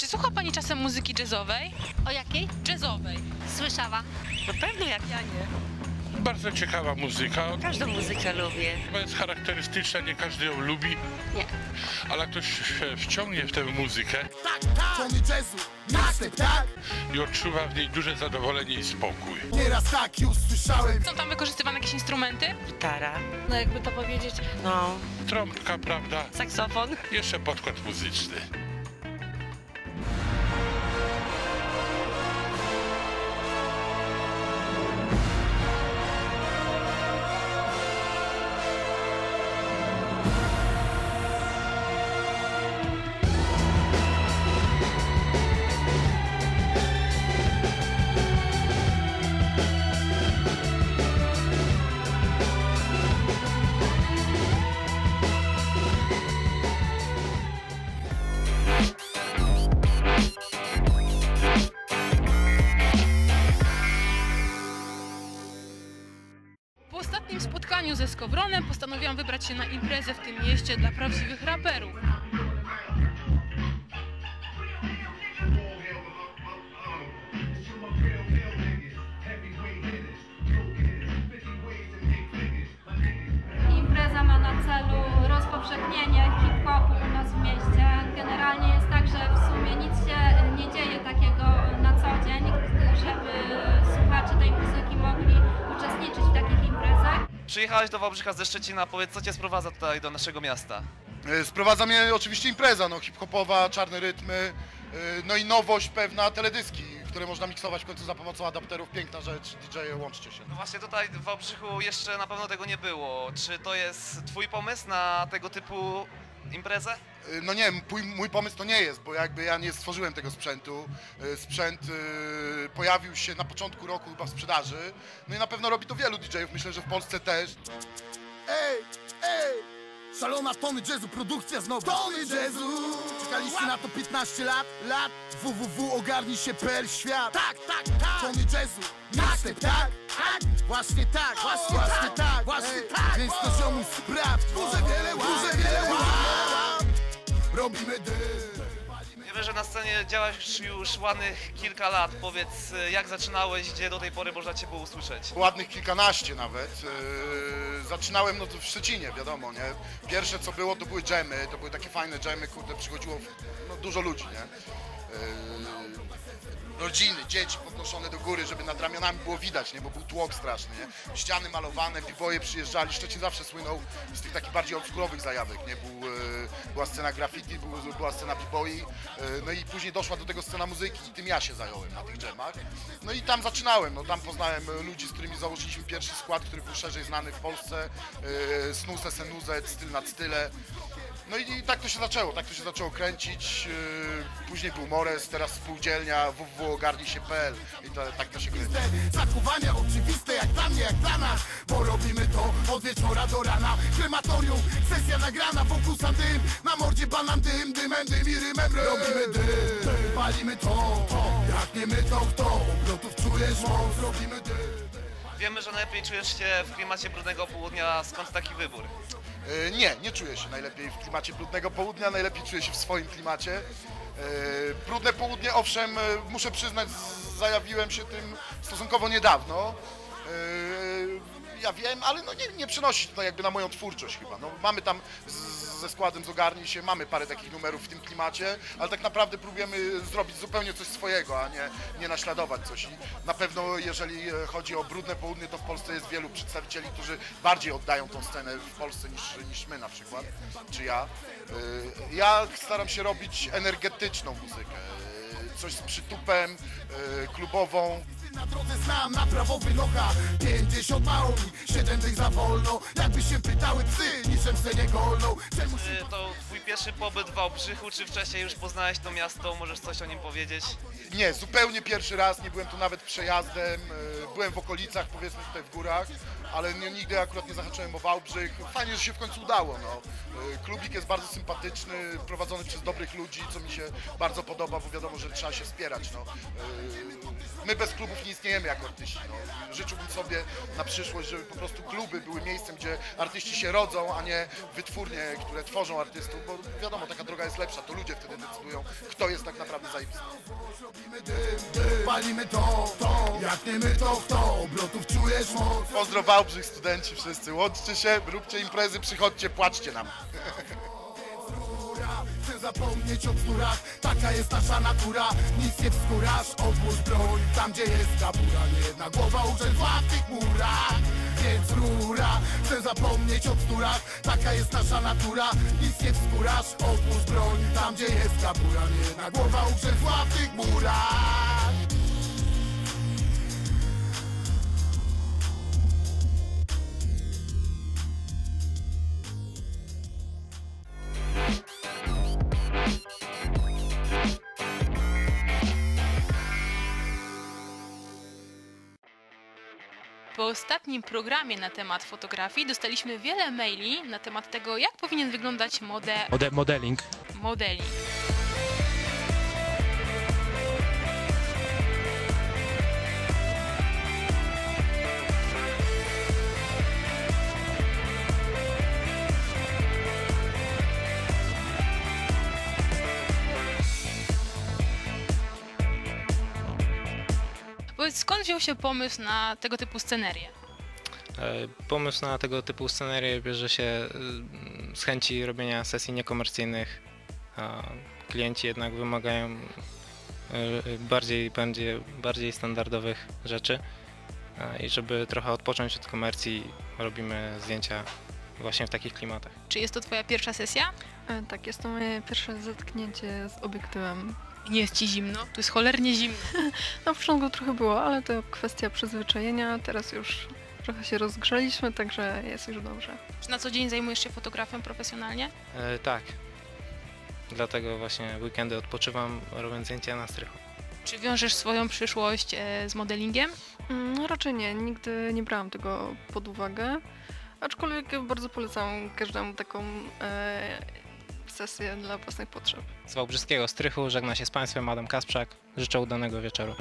Czy słucha pani czasem muzyki jazzowej? O jakiej? Jazzowej. Słyszałam. No pewno jak ja nie. Bardzo ciekawa muzyka. Każdą muzykę lubię. Chyba jest charakterystyczna, nie każdy ją lubi, Nie. ale ktoś się wciągnie w tę muzykę Tony jazzu, mixtape, tak? i odczuwa w niej duże zadowolenie i spokój. Nieraz tak już słyszałem Są tam wykorzystywane jakieś instrumenty? Gitara, No jakby to powiedzieć. no, Trąbka, prawda? saksofon. Jeszcze podkład muzyczny. Ze Skowronem postanowiłam wybrać się na imprezę w tym mieście dla prawdziwych raperów. Przyjechałeś do Wałbrzycha ze Szczecina, powiedz co cię sprowadza tutaj do naszego miasta? E, Sprowadza mnie oczywiście impreza, no hip-hopowa, czarne rytmy, e, no i nowość pewna, teledyski, które można miksować w końcu za pomocą adapterów. Piękna rzecz, DJ-e, łączcie się. No właśnie tutaj w Wałbrzychu jeszcze na pewno tego nie było. Czy to jest twój pomysł na tego typu imprezę? E, No nie, mój, mój pomysł to nie jest, bo jakby ja nie stworzyłem tego sprzętu. E, Sprzęt e, pojawił się na początku roku chyba w sprzedaży, no i na pewno robi to wielu DJ-ów, myślę, że w Polsce też. Ej, ej! Szalona tony jazzu, produkcja znowu. Tony jazzu! Czekaliście na to 15 lat, lat. www, ogarnij się per świat. Tak, tak, tak! Tony jazzu, mixtape, tak? Tak, właśnie tak, właśnie, właśnie tak, właśnie tak. Więc to ziomu sprawdź. Duże wiele łap, duże wiele łap. Robimy dym. Ja wiem, że na scenie działasz już ładnych kilka lat. Powiedz jak zaczynałeś, gdzie do tej pory można cię było usłyszeć? ładnych kilkanaście nawet. Yy, zaczynałem no w Szczecinie, wiadomo, nie? Pierwsze co było to były dżemy, to były takie fajne dżemy, kurde, przychodziło no, dużo ludzi, nie? Rodziny, dzieci podnoszone do góry, żeby nad ramionami było widać, nie? Bo był tłok straszny, nie? Ściany malowane, biboje przyjeżdżali, Szczecin zawsze słynął z tych takich bardziej obskurowych zajawek, nie? Był, yy, była scena graffiti, był, była scena biboi, yy, no i później doszła do tego scena muzyki i tym ja się zająłem na tych dżemach. No i tam zaczynałem, no tam poznałem e, ludzi, z którymi założyliśmy pierwszy skład, który był szerzej znany w Polsce, yy, Snuse, Senuzet, Styl nad Style. No i, i tak to się zaczęło, tak to się zaczęło kręcić. Yy, później był Mores, teraz spółdzielnia www.ogarnij się.pl i to, tak to się kręci. Zachowania oczywiste jak dla mnie, jak dla nas Bo robimy to od wieczora do rana Krematorium, sesja nagrana, wokół sam dym Na mordzie banan dym, dymem dym i rymem rym Robimy dym, palimy to Jak nie my to kto? Obrotów czujesz moc, robimy dym Wiemy, że najlepiej czujesz się w klimacie brudnego południa. Skąd taki wybór? Yy, nie, nie czuję się najlepiej w klimacie brudnego południa, najlepiej czuję się w swoim klimacie. Yy, brudne południe, owszem, yy, muszę przyznać, zajawiłem się tym stosunkowo niedawno. Yy, ja wiem, ale no nie, nie przynosi to jakby na moją twórczość chyba. No, mamy tam z, ze składem z Ogarnij się, mamy parę takich numerów w tym klimacie, ale tak naprawdę próbujemy zrobić zupełnie coś swojego, a nie, nie naśladować coś. I na pewno jeżeli chodzi o brudne południe, to w Polsce jest wielu przedstawicieli, którzy bardziej oddają tą scenę w Polsce niż, niż my na przykład, czy ja. Yy, Ja staram się robić energetyczną muzykę, yy, coś z przytupem, yy, klubową. Na drodze znam na prawo wynocha 50 mało mi, 7 tych za wolno. Jakby się pytały psy, niczym se nie golną. Czemu się to twój pierwszy pobyt w Wałbrzychu, czy wcześniej już poznałeś to miasto? Możesz coś o nim powiedzieć? Nie, zupełnie pierwszy raz, nie byłem tu nawet przejazdem, e, byłem w okolicach, powiedzmy tutaj w górach, ale nie, nigdy akurat nie zahaczyłem o Wałbrzych. Fajnie, że się w końcu udało. No. Y, Klubik jest bardzo sympatyczny, prowadzony przez dobrych ludzi, co mi się bardzo podoba, bo wiadomo, że trzeba się wspierać. No. Y, My bez klubów nie istniejemy jako artyści. No. Życzyłbym sobie na przyszłość, żeby po prostu kluby były miejscem, gdzie artyści się rodzą, a nie wytwórnie, które tworzą artystów, bo wiadomo, taka droga jest lepsza, to ludzie wtedy decydują, kto jest tak naprawdę zajebisty. Palimy to, to, jak nie my to kto? Obrotów czujesz moc Pozdro Wałbrzych, studenci wszyscy, łączcie się, róbcie imprezy, przychodźcie, płaczcie nam. Chcę zapomnieć o bzdurach, taka jest nasza natura. Nic nie wskórasz, odłóż broń Tam gdzie jest kabura, nie jedna głowa urzędła w tych murach Więc rura, chcę zapomnieć o bzdurach Taka jest nasza natura, nic nie wskórasz, odłóż broń Tam gdzie jest kabura, nie jedna głowa urzędła w tych murach Po ostatnim programie na temat fotografii dostaliśmy wiele maili na temat tego, jak powinien wyglądać mode Mode, modeling. modeling. Powiedz, skąd wziął się pomysł na tego typu scenerię? E, Pomysł na tego typu scenerię bierze się e, z chęci robienia sesji niekomercyjnych. Klienci jednak wymagają e, bardziej, bardziej, bardziej standardowych rzeczy. I żeby trochę odpocząć od komercji, robimy zdjęcia właśnie w takich klimatach. Czy jest to twoja pierwsza sesja? Tak, jest to moje pierwsze zetknięcie z obiektywem. Nie jest ci zimno? Tu jest cholernie zimno. Na początku trochę było, ale to kwestia przyzwyczajenia. Teraz już trochę się rozgrzaliśmy, także jest już dobrze. Czy na co dzień zajmujesz się fotografią profesjonalnie? E, tak. Dlatego właśnie w weekendy odpoczywam, robiąc zdjęcia na strychu. Czy wiążesz swoją przyszłość e, z modelingiem? Mm, No raczej nie, nigdy nie brałam tego pod uwagę. Aczkolwiek bardzo polecam każdemu taką e, sesję dla własnych potrzeb. Z Wałbrzyskiego strychu żegna się z Państwem Adam Kasprzak. Życzę udanego wieczoru.